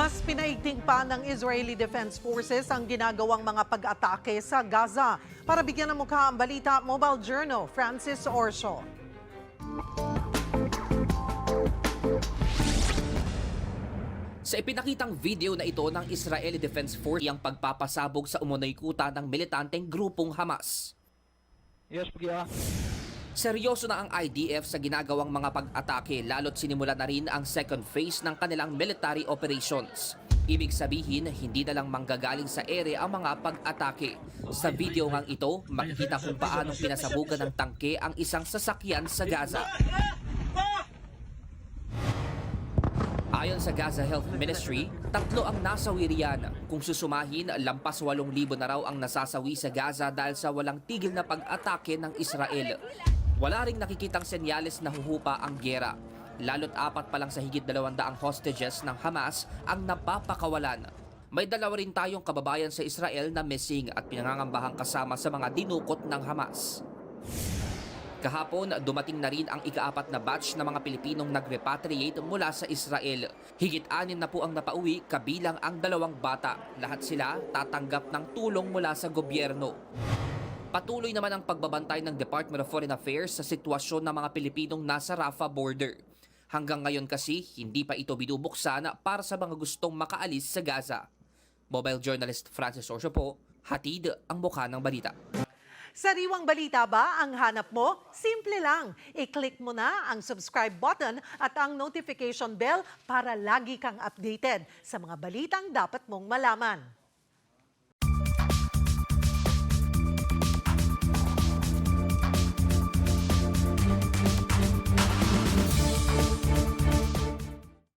Mas pinaigting pa ng Israeli Defense Forces ang ginagawang mga pag-atake sa Gaza. Para bigyan ng mukha ang balita, Mobile Journal, Francis Orsho. Sa ipinakitang video na ito ng Israeli Defense Force ang pagpapasabog sa umunoy kuta ng militanteng grupong Hamas. Yes, Pagya. Seryoso na ang IDF sa ginagawang mga pag-atake lalo't sinimula na rin ang second phase ng kanilang military operations. Ibig sabihin, hindi na lang manggagaling sa ere ang mga pag-atake. Sa video ngang ito, makikita kung paanong pinasabugan ng tangke ang isang sasakyan sa Gaza. Ayon sa Gaza Health Ministry, tatlo ang nasawi riyan. Kung susumahin, lampas 8,000 na raw ang nasasawi sa Gaza dahil sa walang tigil na pag-atake ng Israel. Wala ring nakikitang senyales na huhupa ang gera. Lalo't apat pa lang sa higit 200 hostages ng Hamas ang napapakawalan. May dalawa rin tayong kababayan sa Israel na missing at pinangangambahang kasama sa mga dinukot ng Hamas. Kahapon, dumating na rin ang ikaapat na batch ng mga Pilipinong nag-repatriate mula sa Israel. Higit anin na po ang napauwi kabilang ang dalawang bata. Lahat sila tatanggap ng tulong mula sa gobyerno. Patuloy naman ang pagbabantay ng Department of Foreign Affairs sa sitwasyon ng mga Pilipinong nasa Rafah border. Hanggang ngayon kasi, hindi pa ito binubuksan para sa mga gustong makaalis sa Gaza. Mobile journalist Francis Orsio po, hatid ang mukha ng balita. Sariwang balita ba ang hanap mo? Simple lang. I-click mo na ang subscribe button at ang notification bell para lagi kang updated sa mga balitang dapat mong malaman.